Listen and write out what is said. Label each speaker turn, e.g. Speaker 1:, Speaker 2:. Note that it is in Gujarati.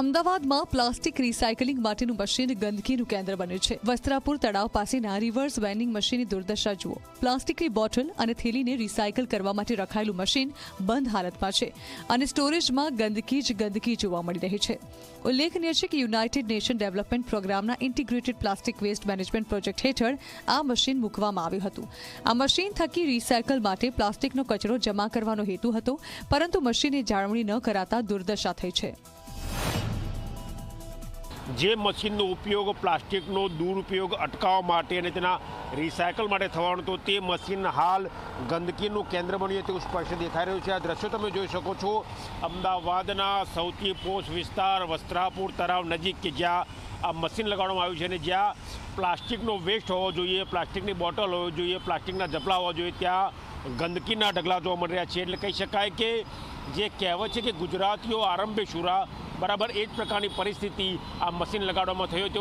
Speaker 1: અમદાવાદમાં પ્લાસ્ટિક રિસાયકલિંગ માટેનું મશીન ગંદકીનું કેન્દ્ર બન્યું છે. વસ્ત્રાપુર તળાવ પાસેના રિવર્સ વેન્ડિંગ મશીનની દુર્દશા જુઓ. પ્લાસ્ટિકની બોટલ અને થેલીને રિસાયકલ કરવા માટે રખાયેલું મશીન બંધ હાલતમાં છે અને સ્ટોરેજમાં ગંદકી જ ગંદકી જોવા મળી રહી છે. ઉલ્લેખનીય છે કે યુનાઇટેડ નેશન ડેવલપમેન્ટ પ્રોગ્રામના integrated plastic waste management project હેઠળ આ મશીન મૂકવામાં આવ્યું હતું. આ મશીન થકી રિસાયકલ માટે પ્લાસ્ટિકનો કચરો જમા કરવાનો હેતુ હતો, પરંતુ મશીનની જાળવણી ન કરાતા દુર્દશા થઈ છે.
Speaker 2: જે મશીનનો ઉપયોગ પ્લાસ્ટિકનો દુરુપયોગ અટકાવવા માટે અને તેના રિસાયકલ માટે થવાનો હતો, તે મશીન હાલ ગંદકીનું કેન્દ્ર બન્યું તેવું સ્પષ્ટ દેખાઈ રહ્યું છે. આ દ્રશ્યો તમે જોઈ શકો છો. અમદાવાદના સૌથી પોષ વિસ્તાર વસ્ત્રાપુર તળાવ નજીક કે જ્યાં આ મશીન લગાડવામાં આવ્યું છે અને જ્યાં પ્લાસ્ટિકનો વેસ્ટ હોવો જોઈએ, પ્લાસ્ટિકની બોટલ હોવી જોઈએ, પ્લાસ્ટિકના જપલા હોવા જોઈએ, ત્યાં ગંદકીના ઢગલા જોવા મળી રહ્યા છે. એટલે કહી શકાય કે જે કહેવત છે કે ગુજરાતીઓ આરંભે શુરા, બરાબર એ જ પ્રકારની પરિસ્થિતિ આ મશીન લગાડવામાં થયો. તેવું